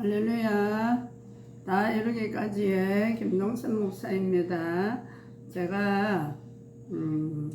할렐루야. 다 이르기까지의 김동선 목사입니다. 제가 음,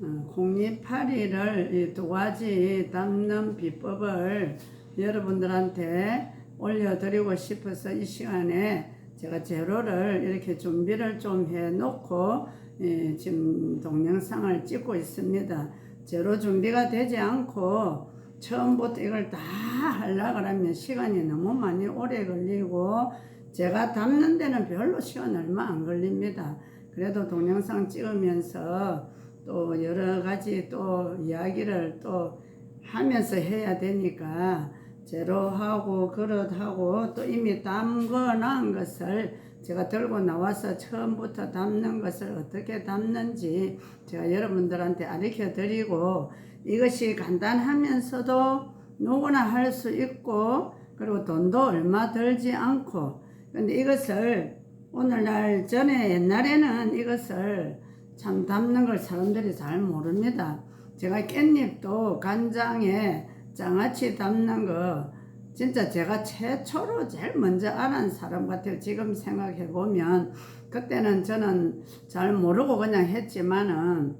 어, 공립파리를 이두 가지 담는 비법을 여러분들한테 올려드리고 싶어서 이 시간에 제가 재료를 이렇게 준비를 좀 해놓고 예, 지금 동영상을 찍고 있습니다. 재료 준비가 되지 않고 처음부터 이걸 다 하려고 하면 시간이 너무 많이 오래 걸리고 제가 담는 데는 별로 시간 얼마 안 걸립니다. 그래도 동영상 찍으면서 또 여러 가지 또 이야기를 또 하면서 해야 되니까 제로하고 그릇하고 또 이미 담거난 것을 제가 들고 나와서 처음부터 담는 것을 어떻게 담는지 제가 여러분들한테 가르쳐 드리고 이것이 간단하면서도 누구나 할 수 있고 그리고 돈도 얼마 들지 않고 근데 이것을 오늘날 전에 옛날에는 이것을 참 담는 걸 사람들이 잘 모릅니다. 제가 깻잎도 간장에 장아찌 담는 거 진짜 제가 최초로 제일 먼저 알은 사람 같아요. 지금 생각해 보면 그때는 저는 잘 모르고 그냥 했지만은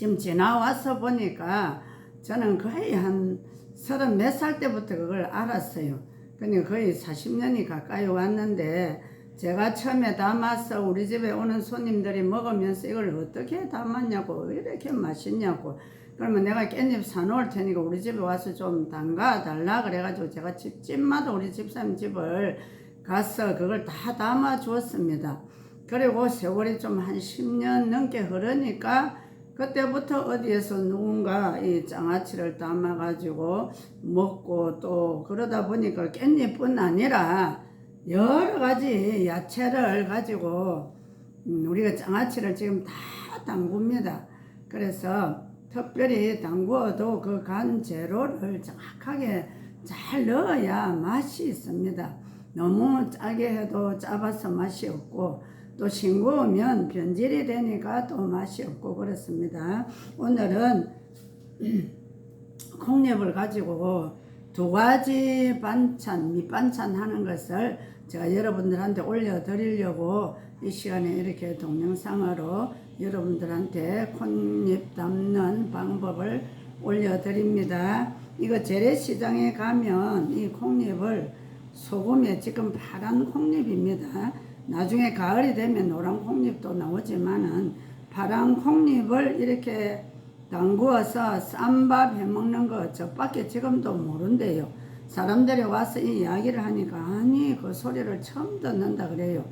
지금 지나와서 보니까 저는 거의 한 서른 몇 살 때부터 그걸 알았어요. 그러니까 거의 40년이 가까이 왔는데 제가 처음에 담아서 우리 집에 오는 손님들이 먹으면서 이걸 어떻게 담았냐고 왜 이렇게 맛있냐고 그러면 내가 깻잎 사놓을 테니까 우리 집에 와서 좀 담가 달라 그래가지고 제가 집집마다 우리 집사님 집을 가서 그걸 다 담아 주었습니다. 그리고 세월이 좀 한 10년 넘게 흐르니까 그때부터 어디에서 누군가 이 장아찌를 담아가지고 먹고 또 그러다 보니까 깻잎뿐 아니라 여러 가지 야채를 가지고 음, 우리가 장아찌를 지금 다 담굽니다. 그래서 특별히 담구어도 그 간 재료를 정확하게 잘 넣어야 맛이 있습니다. 너무 짜게 해도 짜봐서 맛이 없고 또 싱거우면 변질이 되니까 또 맛이 없고 그렇습니다. 오늘은 콩잎을 가지고 두 가지 반찬, 밑반찬 하는 것을 제가 여러분들한테 올려드리려고 이 시간에 이렇게 동영상으로 여러분들한테 콩잎 담는 방법을 올려드립니다. 이거 재래시장에 가면 이 콩잎을 소금에 지금 파란 콩잎입니다. 나중에 가을이 되면 노란 콩잎도 나오지만은 파란 콩잎을 이렇게 담구어서 쌈밥 해 먹는 거 저밖에 지금도 모른대요. 사람들이 와서 이 이야기를 하니까 아니 그 소리를 처음 듣는다 그래요.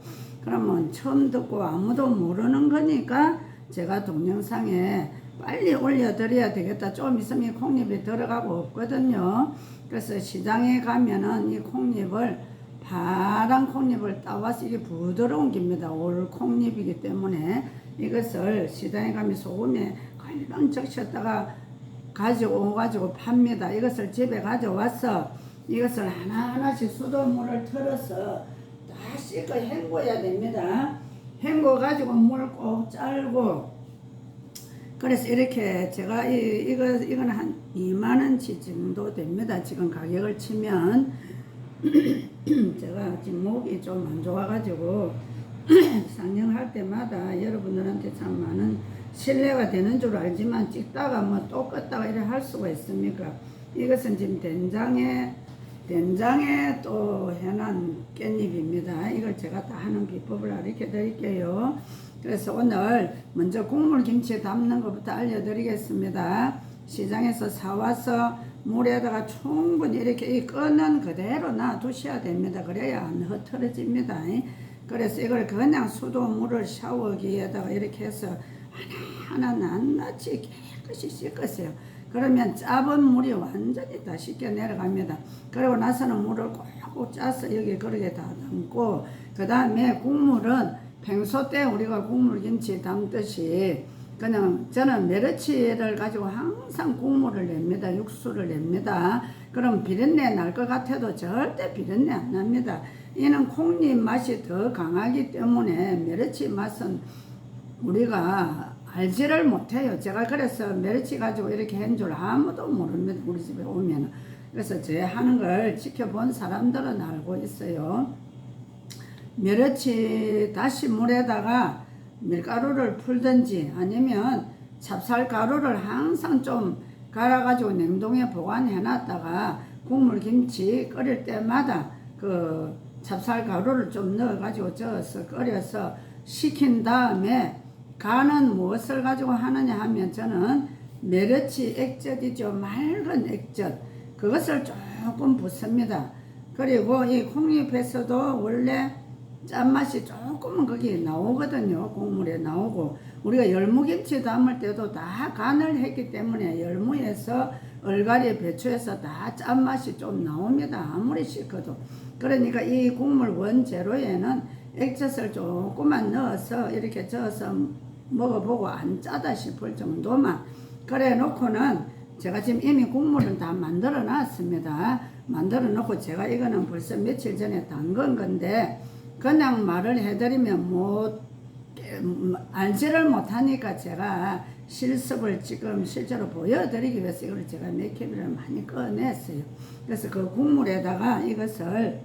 그러면 처음 듣고 아무도 모르는 거니까 제가 동영상에 빨리 올려드려야 되겠다. 좀 있으면 콩잎이 들어가고 없거든요. 그래서 시장에 가면은 이 콩잎을 파란 콩잎을 따와서 이게 부드러운 깁니다. 올 콩잎이기 때문에 이것을 시장에 가면 소금에 걸렁 적셨다가 가지고 오가지고 팝니다. 이것을 집에 가져와서 이것을 하나하나씩 수돗물을 틀어서 다 씻고 헹궈야 됩니다. 헹궈 가지고 물 꼭 짤고 그래서 이렇게 제가 이, 이거 이건 한 2만 원치 정도 됩니다. 지금 가격을 치면 제가 지금 목이 좀 안 좋아가지고 상영할 때마다 여러분들한테 참 많은 신뢰가 되는 줄 알지만 찍다가 뭐 또 껐다가 이래 할 수가 있습니까? 이것은 지금 된장에 된장에 또 해놓은 깻잎입니다. 이걸 제가 다 하는 비법을 알려 드릴게요. 그래서 오늘 먼저 국물 김치 담는 것부터 알려드리겠습니다. 시장에서 사와서 물에다가 충분히 이렇게 이 끄는 그대로 놔두셔야 됩니다. 그래야 안 흐트러집니다. 그래서 이걸 그냥 수돗물을 샤워기에다가 이렇게 해서 하나하나 낱낱이 깨끗이 씻으세요. 그러면 짜은 물이 완전히 다 씻겨 내려갑니다. 그리고 나서는 물을 꼭꼭 짜서 여기 그릇에 다 담고 그 다음에 국물은 평소 때 우리가 국물 김치 담듯이 그냥 저는 메르치를 가지고 항상 국물을 냅니다. 육수를 냅니다. 그럼 비린내 날 것 같아도 절대 비린내 안 납니다. 이는 콩잎 맛이 더 강하기 때문에 메르치 맛은 우리가 알지를 못해요. 제가 그래서 멸치 가지고 이렇게 한 줄 아무도 모릅니다. 우리 집에 오면 그래서 제 하는 걸 지켜본 사람들은 알고 있어요. 메르치 다시 물에다가 밀가루를 풀든지 아니면 찹쌀 가루를 항상 좀 갈아가지고 냉동에 보관해 놨다가 국물 김치 끓일 때마다 그 찹쌀 가루를 좀 넣어가지고 저어서 끓여서 식힌 다음에 간은 무엇을 가지고 하느냐 하면 저는 메르치 액젓이죠. 맑은 액젓. 그것을 조금 붓습니다. 그리고 이 콩잎에서도 원래 짠맛이 조금은 거기 나오거든요. 국물에 나오고. 우리가 열무김치 담을 때도 다 간을 했기 때문에 열무에서 얼갈이 배추에서 다 짠맛이 좀 나옵니다. 아무리 씻어도. 그러니까 이 국물 원재료에는 액젓을 조금만 넣어서 이렇게 저어서 먹어보고 안 짜다 싶을 정도만 그래 놓고는 제가 지금 이미 국물은 다 만들어 놨습니다. 만들어 놓고 제가 이거는 벌써 며칠 전에 담근 건데 그냥 말을 해드리면 못 음, 알지를 못하니까 제가 실습을 지금 실제로 보여드리기 위해서 이걸 제가 몇 캡을 많이 꺼냈어요. 그래서 그 국물에다가 이것을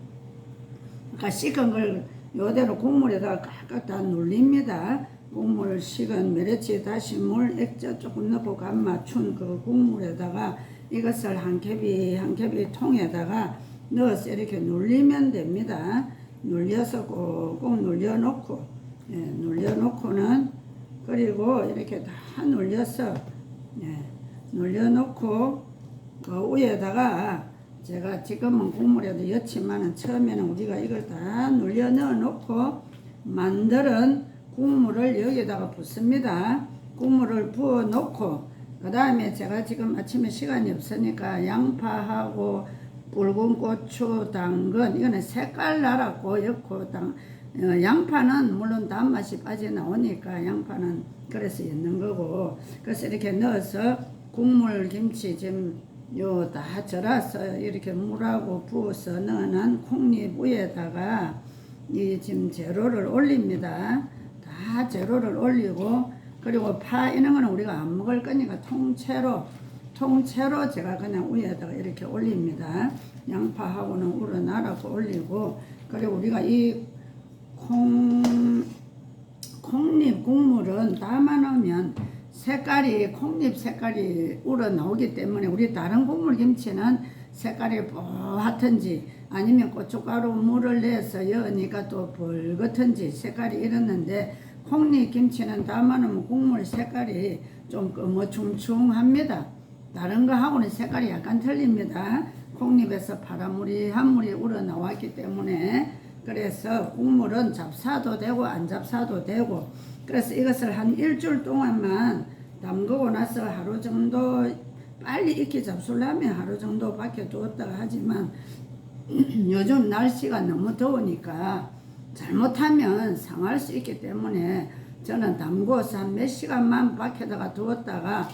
아까 식은 걸 요대로 국물에다가 깍깍 다 눌립니다. 국물 식은 메레치 다시 물 액젓 조금 넣고 간 맞춘 그 국물에다가 이것을 한 캡이 한 캡이 통에다가 넣어서 이렇게 눌리면 됩니다. 눌려서 꼭꼭 눌려놓고 예, 눌려놓고는 그리고 이렇게 다 눌려서 예, 눌려놓고 그 위에다가 제가 지금은 국물에도 였지만은 처음에는 우리가 이걸 다 눌려 넣어놓고 만들은 국물을 여기다가 붓습니다. 국물을 부어 놓고 그 다음에 제가 지금 아침에 시간이 없으니까 양파하고 붉은 고추, 당근 이거는 색깔 나라고 였고 당 어, 양파는 물론 단맛이 빠져나오니까 양파는 그래서 있는 거고 그래서 이렇게 넣어서 국물 김치 지금 요 다 절어서 이렇게 물하고 부어서 넣어놓은 콩잎 위에다가 이 지금 재료를 올립니다. 다 재료를 올리고 그리고 파 이런 거는 우리가 안 먹을 거니까 통째로 통째로 제가 그냥 위에다가 이렇게 올립니다. 양파하고는 우러나라고 올리고 그리고 우리가 이 콩, 콩잎 국물은 담아놓으면 색깔이 콩잎 색깔이 우러나오기 때문에 우리 다른 국물 김치는 색깔이 뽀얗든지 아니면 고춧가루 물을 내서 여니까 또 붉었든지 색깔이 이렇는데 콩잎 김치는 담아놓으면 국물 색깔이 좀 거머충충합니다. 다른 거하고는 색깔이 약간 틀립니다. 콩잎에서 파란물이 한물이 우러나왔기 때문에 그래서 국물은 잡사도 되고 안 잡사도 되고 그래서 이것을 한 일주일 동안만 담그고 나서 하루 정도 빨리 익히 잡수려면 하루 정도 밖에 두었다가 하지만 요즘 날씨가 너무 더우니까 잘못하면 상할 수 있기 때문에 저는 담궈서 한 몇 시간만 밖에다가 두었다가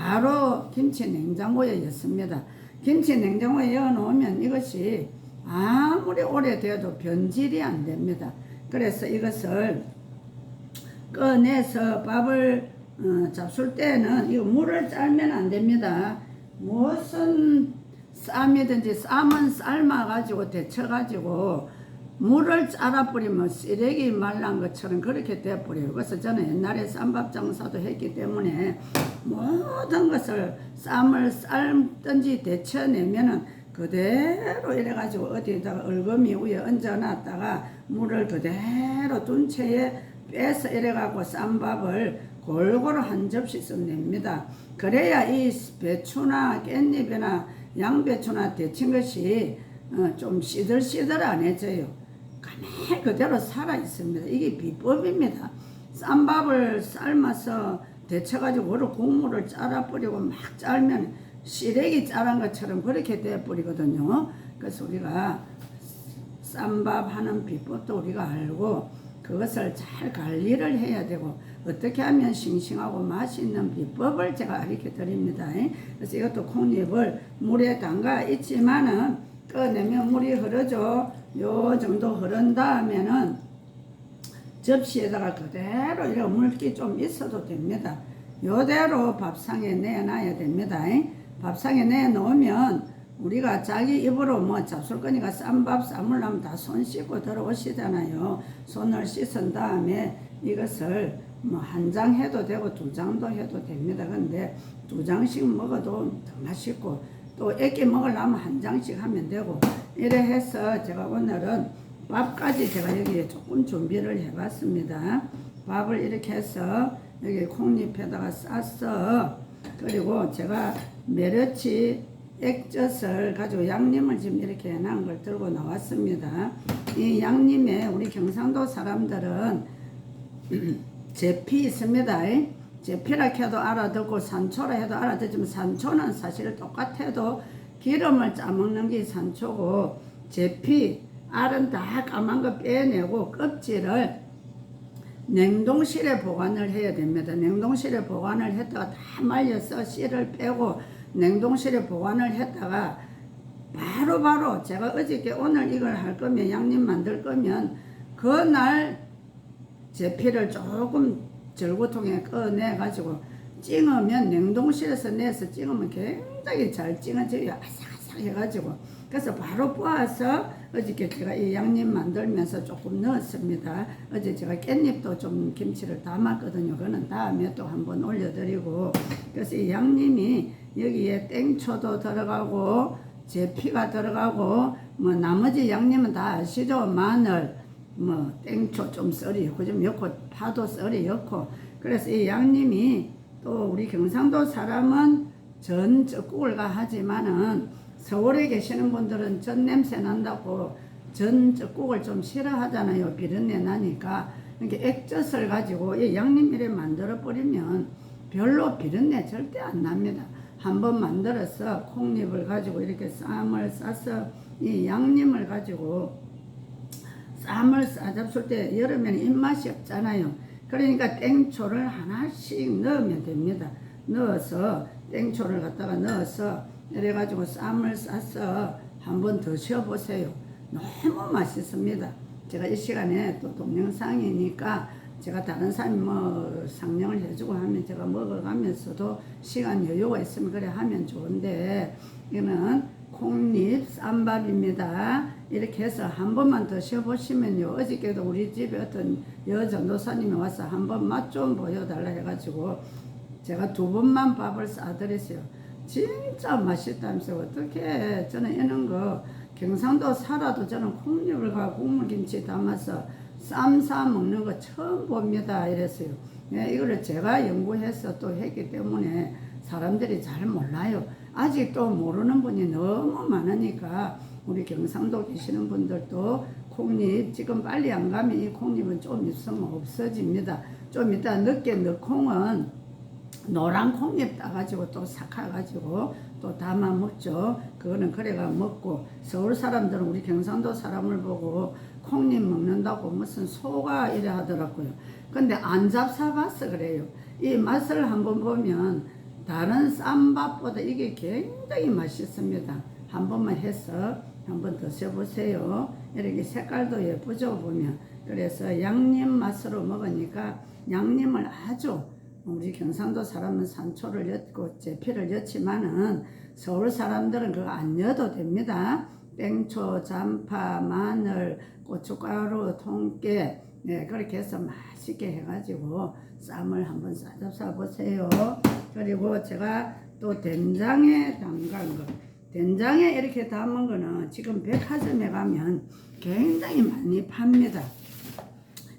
바로 김치 냉장고에 넣습니다. 김치 냉장고에 넣어놓으면 이것이 아무리 오래돼도 변질이 안 됩니다. 그래서 이것을 꺼내서 밥을 어, 잡술 때는 이 물을 짤면 안 됩니다. 무슨 쌈이든지 쌈은 삶아가지고 데쳐가지고 물을 짜라 뿌리면 쓰레기 말란 것처럼 그렇게 돼버려요. 그래서 저는 옛날에 쌈밥 장사도 했기 때문에 모든 것을 쌈을 삶든지 데쳐내면은 그대로 이래가지고 어디다가 얼금이 위에 얹어놨다가 물을 그대로 둔 채에 빼서 이래갖고 쌈밥을 골고루 한 접시씩 냅니다. 그래야 이 배추나 깻잎이나 양배추나 데친 것이 어, 좀 시들시들안해져요. 가만히 그대로 살아 있습니다. 이게 비법입니다. 쌈 밥을 삶아서 데쳐가지고 오로 국물을 짜라 뿌리고 막 짤면 시래기 짜란 것처럼 그렇게 돼 버리거든요. 그래서 우리가 쌈밥 하는 비법도 우리가 알고 그것을 잘 관리를 해야 되고 어떻게 하면 싱싱하고 맛있는 비법을 제가 알려 드립니다. 그래서 이것도 콩잎을 물에 담가 있지만은 꺼내면 물이 흐르죠. 요 정도 흐른 다음에는 접시에다가 그대로 이렇게 물기 좀 있어도 됩니다. 요대로 밥상에 내놔야 됩니다. 밥상에 내놓으면 우리가 자기 입으로 뭐 잡술거니가 쌈밥 싸물라면 다 손 씻고 들어오시잖아요. 손을 씻은 다음에 이것을 뭐 한 장 해도 되고 두 장도 해도 됩니다. 근데 두 장씩 먹어도 더 맛있고 또 애기 먹으려면 한 장씩 하면 되고 이래 해서 제가 오늘은 밥까지 제가 여기에 조금 준비를 해봤습니다. 밥을 이렇게 해서 여기 콩잎에다가 싸서 그리고 제가 메르치 액젓을 가지고 양념을 지금 이렇게 해놓은 걸 들고 나왔습니다. 이 양념에 우리 경상도 사람들은 제피 있습니다. 제피라 해도 알아듣고 산초라 해도 알아듣지만 산초는 사실 똑같아도 기름을 짜먹는 게 산초고 제피 알은 다 까만 거 빼내고 껍질을 냉동실에 보관을 해야 됩니다. 냉동실에 보관을 했다가 다 말려서 씨를 빼고 냉동실에 보관을 했다가 바로바로 제가 어저께 오늘 이걸 할 거면 양념 만들 거면 그날 제피를 조금 절구통에 꺼내 가지고 찡으면 냉동실에서 내서 찡으면 굉장히 잘 찡어져요. 아삭아삭 해가지고. 그래서 바로 뽀아서 어저께 제가 이 양념 만들면서 조금 넣었습니다. 어제 제가 깻잎도 좀 김치를 담았거든요. 그거는 다음에 또 한번 올려드리고. 그래서 이 양념이 여기에 땡초도 들어가고 제피가 들어가고 뭐 나머지 양념은 다 아시죠? 마늘 뭐 땡초 좀 썰이 넣고 좀 넣고 파도 썰이 넣고. 그래서 이 양념이 또 우리 경상도 사람은 전 젓국을가 하지만은 서울에 계시는 분들은 전 냄새 난다고 전 젓국을 좀 싫어하잖아요 비린내 나니까. 이렇게 액젓을 가지고 이 양념이래 만들어 버리면 별로 비린내 절대 안 납니다. 한번 만들어서 콩잎을 가지고 이렇게 쌈을 싸서 이 양념을 가지고 쌈을 싸잡술 때 여름에는 입맛이 없잖아요. 그러니까 땡초를 하나씩 넣으면 됩니다. 넣어서 땡초를 갖다가 넣어서 이래가지고 쌈을 싸서 한번 드셔보세요. 너무 맛있습니다. 제가 이 시간에 또 동영상이니까 제가 다른 사람이 뭐 상령을 해주고 하면 제가 먹어가면서도 시간 여유가 있으면 그래 하면 좋은데 이거는 콩잎 쌈밥입니다. 이렇게 해서 한 번만 드셔보시면요. 어저께도 우리 집에 어떤 여 전도사님이 와서 한 번 맛 좀 보여달라 해가지고 제가 두 번만 밥을 싸드렸어요. 진짜 맛있다면서 어떻게 저는 이런 거 경상도 살아도 저는 콩잎을 가 국물김치 담아서 쌈 싸 먹는 거 처음 봅니다. 이랬어요. 예, 이거를 제가 연구해서 또 했기 때문에 사람들이 잘 몰라요. 아직도 모르는 분이 너무 많으니까 우리 경상도 계시는 분들도 콩잎 지금 빨리 안 가면 이 콩잎은 좀 있으면 없어집니다. 좀 이따 늦게 넣 콩은 노란 콩잎 따가지고 또 삭혀가지고 또 담아 먹죠. 그거는 그래가 먹고 서울 사람들은 우리 경상도 사람을 보고 콩잎 먹는다고 무슨 소가 이래 하더라고요. 근데 안 잡사봐서 그래요. 이 맛을 한번 보면 다른 쌈밥보다 이게 굉장히 맛있습니다. 한 번만 해서 한번 드셔보세요. 이렇게 색깔도 예쁘죠 보면. 그래서 양념 맛으로 먹으니까 양념을 아주 우리 경상도 사람은 산초를 엿고 제피를 엿지만은 서울 사람들은 그거 안 넣어도 됩니다. 땡초, 잔파, 마늘, 고춧가루, 통깨 네, 그렇게 해서 맛있게 해가지고 쌈을 한번 싸잡숴 보세요. 그리고 제가 또 된장에 담간 거. 된장에 이렇게 담은 거는 지금 백화점에 가면 굉장히 많이 팝니다.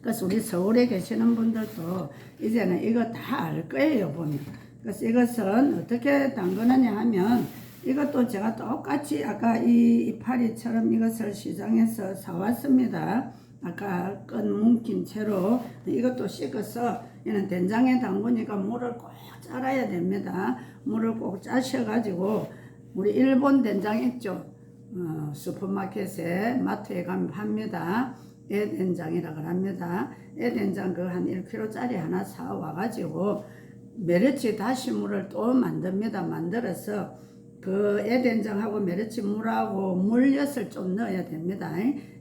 그래서 우리 서울에 계시는 분들도 이제는 이거 다 알 거예요, 보면. 그래서 이것은 어떻게 담그느냐 하면 이것도 제가 똑같이 아까 이 이파리처럼 이것을 시장에서 사왔습니다. 아까 끈 뭉킨 채로 이것도 씻어서 얘는 된장에 담그니까 물을 꼭 짜라야 됩니다. 물을 꼭 짜셔가지고 우리 일본 된장 있죠? 어, 슈퍼마켓에 마트에 가면 팝니다. 애된장이라고 합니다. 애된장 그 한 1kg짜리 하나 사 와가지고 메르치 다시물을 또 만듭니다. 만들어서 그 애된장하고 메르치 물하고 물엿을 좀 넣어야 됩니다.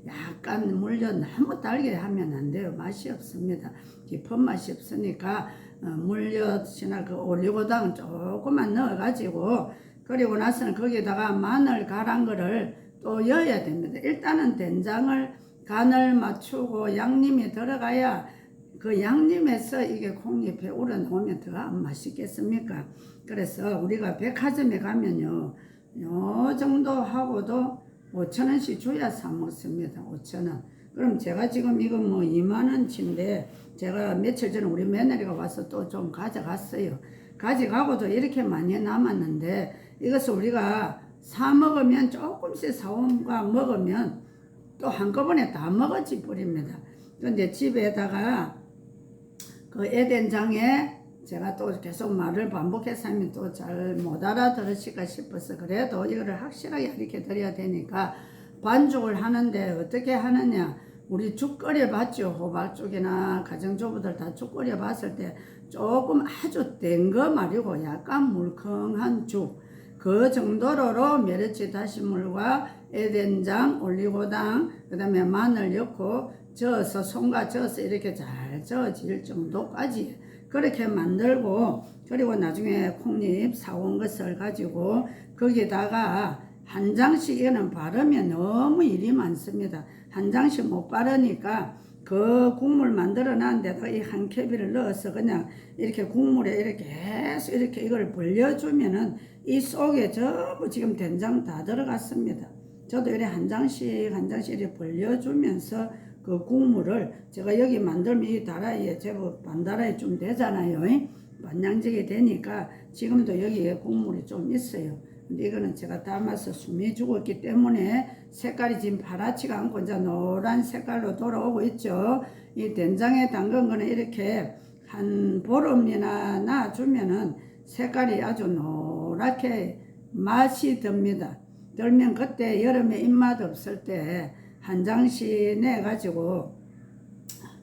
약간 물엿 너무 달게 하면 안 돼요. 맛이 없습니다. 깊은 맛이 없으니까 어, 물엿이나 그 올리고당 조금만 넣어가지고 그리고 나서는 거기다가 마늘 갈한 거를 또 넣어야 됩니다. 일단은 된장을 간을 맞추고 양념이 들어가야 그 양념에서 이게 콩잎에 우러나오면 더안 맛있겠습니까? 그래서 우리가 백화점에 가면요, 요 정도 하고도 5천원씩 줘야 사 먹습니다. 5천원. 그럼 제가 지금 이거 뭐 2만원치인데 제가 며칠 전에 우리 며느리가 와서 또 좀 가져갔어요. 가져가고도 이렇게 많이 남았는데 이것을 우리가 사 먹으면 조금씩 사온가 먹으면 또 한꺼번에 다 먹어지 버립니다. 근데 집에다가 그 애된장에 제가 또 계속 말을 반복해서 하면 또 잘 못 알아들으실까 싶어서 그래도 이거를 확실하게 이렇게 드려야 되니까 반죽을 하는데 어떻게 하느냐. 우리 죽 끓여 봤죠. 호박죽이나 가정주부들 다 죽 끓여 봤을 때 조금 아주 된 거 말이고 약간 물컹한 죽 그 정도로 메르치 다시물과 애된장, 올리고당, 그 다음에 마늘 넣고 저어서 손과 저어서 이렇게 잘 저어질 정도까지 그렇게 만들고 그리고 나중에 콩잎 사온 것을 가지고 거기다가 한 장씩 이거는 바르면 너무 일이 많습니다. 한 장씩 못 바르니까 그 국물 만들어 놨는데도 이한 캡을 넣어서 그냥 이렇게 국물에 이렇게 계속 이렇게 이걸 벌려주면은 이 속에 전부 지금 된장 다 들어갔습니다. 저도 이렇게 한 장씩 한 장씩 이렇게 벌려주면서 그 국물을 제가 여기 만들면 이 다라이에 제법 반다라이 좀 되잖아요. 반양직이 되니까 지금도 여기에 국물이 좀 있어요. 근데 이거는 제가 담아서 숨이 죽었기 때문에 색깔이 지금 파랗지가 않고 이제 노란 색깔로 돌아오고 있죠. 이 된장에 담근 거는 이렇게 한 보름이나 놔주면은 색깔이 아주 노랗게 맛이 듭니다. 들면 그때 여름에 입맛 없을 때 한 장씩 내가지고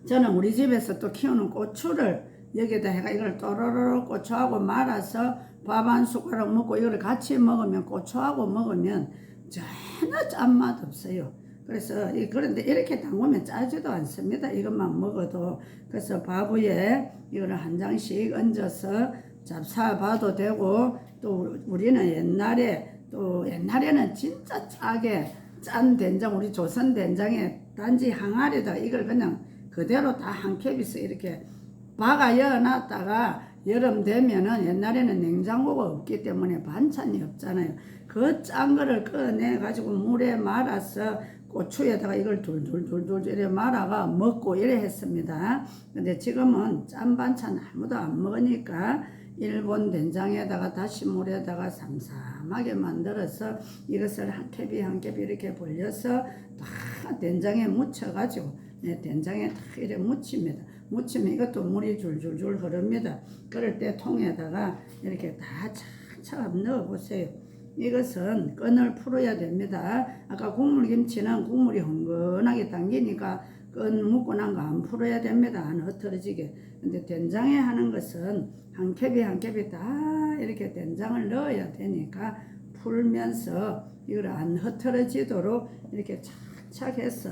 저는 우리 집에서 또 키우는 고추를 여기다 해가 이걸 또로로 고추하고 말아서 밥 한 숟가락 먹고 이걸 같이 먹으면 고추하고 먹으면 전혀 짠맛 없어요. 그래서 이- 그런데 이렇게 담그면 짜지도 않습니다. 이것만 먹어도 그래서 밥 위에 이거를 한 장씩 얹어서 잡사 봐도 되고 또 우리는 옛날에 또 옛날에는 진짜 짜게 짠 된장 우리 조선 된장에 단지 항아리에다 이걸 그냥 그대로 다 한 캡에서 이렇게 박아 열어놨다가 여름 되면은 옛날에는 냉장고가 없기 때문에 반찬이 없잖아요. 그 짠 거를 꺼내 가지고 물에 말아서 고추에다가 이걸 둘둘둘둘 이래 말아가 먹고 이래 했습니다. 근데 지금은 짠 반찬 아무도 안 먹으니까 일본 된장에다가 다시 물에다가 삼삼하게 만들어서 이것을 한 캡이 한 캡이 이렇게 벌려서 다 된장에 묻혀가지고 네, 된장에 다 이렇게 묻힙니다. 묻히면 이것도 물이 줄줄줄 흐릅니다. 그럴 때 통에다가 이렇게 다 차차 넣어보세요. 이것은 끈을 풀어야 됩니다. 아까 국물김치는 국물이 흥건하게 당기니까 끈 묶고 난 거 안 풀어야 됩니다. 안 흐트러지게. 근데 된장에 하는 것은 한 캡이 한 캡이 다 이렇게 된장을 넣어야 되니까 풀면서 이걸 안 흐트러지도록 이렇게 착착 해서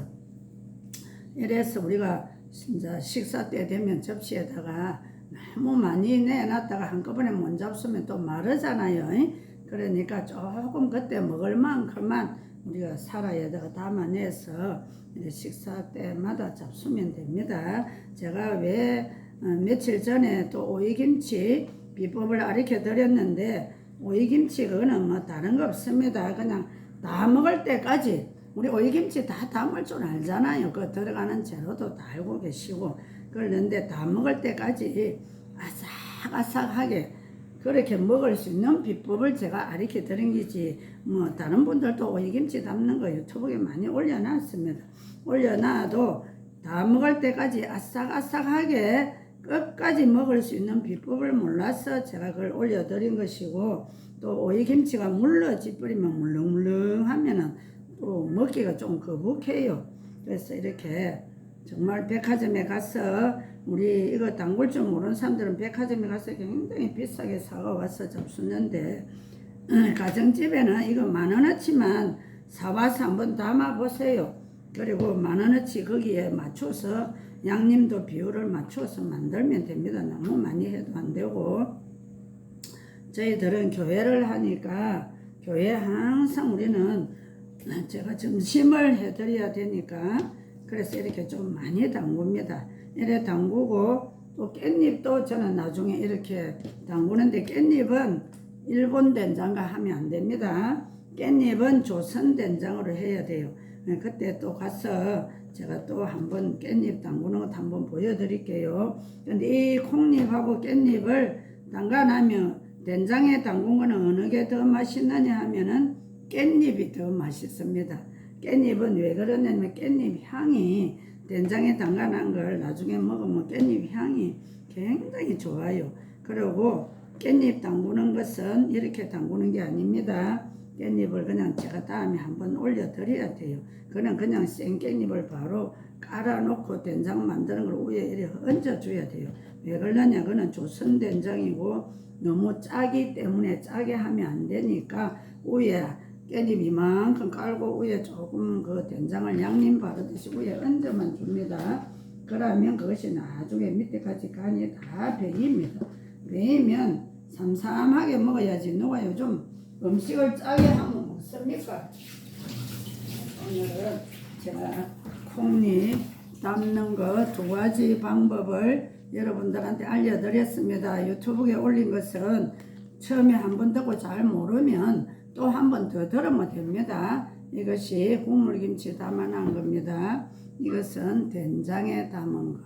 이래서 우리가 진짜 식사 때 되면 접시에다가 너무 많이 내놨다가 한꺼번에 못 잡수면 또 마르잖아요. 그러니까 조금 그때 먹을 만큼만 우리가 사라에다가 담아내서 이제 식사 때마다 잡수면 됩니다. 제가 왜 어, 며칠 전에 또 오이김치 비법을 가르쳐 드렸는데 오이김치 그거는 뭐 다른 거 없습니다. 그냥 다 먹을 때까지 우리 오이김치 다 담을 줄 알잖아요. 그 들어가는 재료도 다 알고 계시고 그런데 다 먹을 때까지 아삭아삭하게 그렇게 먹을 수 있는 비법을 제가 가르쳐 드린 거지 뭐 다른 분들도 오이김치 담는 거 유튜브에 많이 올려놨습니다. 올려놔도 다 먹을 때까지 아삭아삭하게 끝까지 먹을 수 있는 비법을 몰라서 제가 그걸 올려드린 것이고 또 오이김치가 물러지 버리면 물렁물렁 하면은 또 먹기가 좀 거북해요. 그래서 이렇게 정말 백화점에 가서 우리 이거 담글 줄 모르는 사람들은 백화점에 가서 굉장히 비싸게 사가 와서 잡수는데 가정집에는 이거 만 원어치만 사와서 한번 담아 보세요. 그리고 만 원어치 거기에 맞춰서 양념도 비율을 맞춰서 만들면 됩니다. 너무 많이 해도 안 되고 저희들은 교회를 하니까 교회 항상 우리는 제가 점심을 해드려야 되니까 그래서 이렇게 좀 많이 담굽니다. 이래 담그고 또 깻잎도 저는 나중에 이렇게 담그는데 깻잎은 일본 된장과 하면 안 됩니다. 깻잎은 조선 된장으로 해야 돼요. 네, 그때 또 가서 제가 또 한번 깻잎 담그는 것 한번 보여드릴게요. 근데 이 콩잎하고 깻잎을 담가나면 된장에 담근 거는 어느 게 더 맛있느냐 하면은 깻잎이 더 맛있습니다. 깻잎은 왜 그러냐면 깻잎 향이 된장에 담가난 걸 나중에 먹으면 깻잎 향이 굉장히 좋아요. 그리고 깻잎 담그는 것은 이렇게 담그는 게 아닙니다. 깻잎을 그냥 제가 다음에 한번 올려드려야 돼요. 그냥 그냥 생 깻잎을 바로 깔아놓고 된장 만드는 걸 위에 이렇게 얹어줘야 돼요. 왜 그러냐? 그는 조선 된장이고 너무 짜기 때문에 짜게 하면 안 되니까 위에 깻잎 이만큼 깔고 위에 조금 그 된장을 양념 바르듯이 위에 얹어만 줍니다. 그러면 그것이 나중에 밑에까지 간이 다 배입니다. 배이면 삼삼하게 먹어야지 누가 요즘 음식을 짜게 하면 먹습니까? 오늘은 제가 콩잎 담는 거 두 가지 방법을 여러분들한테 알려드렸습니다. 유튜브에 올린 것은 처음에 한 번 듣고 잘 모르면 또 한 번 더 들으면 됩니다. 이것이 국물김치 담아놓은 겁니다. 이것은 된장에 담은 거.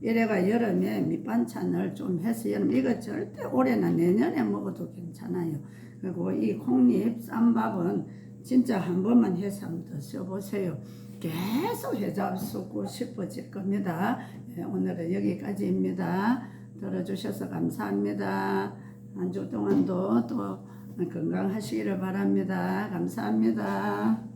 이래가 여름에 밑반찬을 좀 해서 여름 이거 절대 올해나 내년에 먹어도 괜찮아요. 그리고 이 콩잎 쌈밥은 진짜 한 번만 해서 한번 드셔보세요. 계속 해잡수고 싶어질 겁니다. 예, 오늘은 여기까지입니다. 들어주셔서 감사합니다. 한 주 동안도 또 건강하시기를 바랍니다. 감사합니다.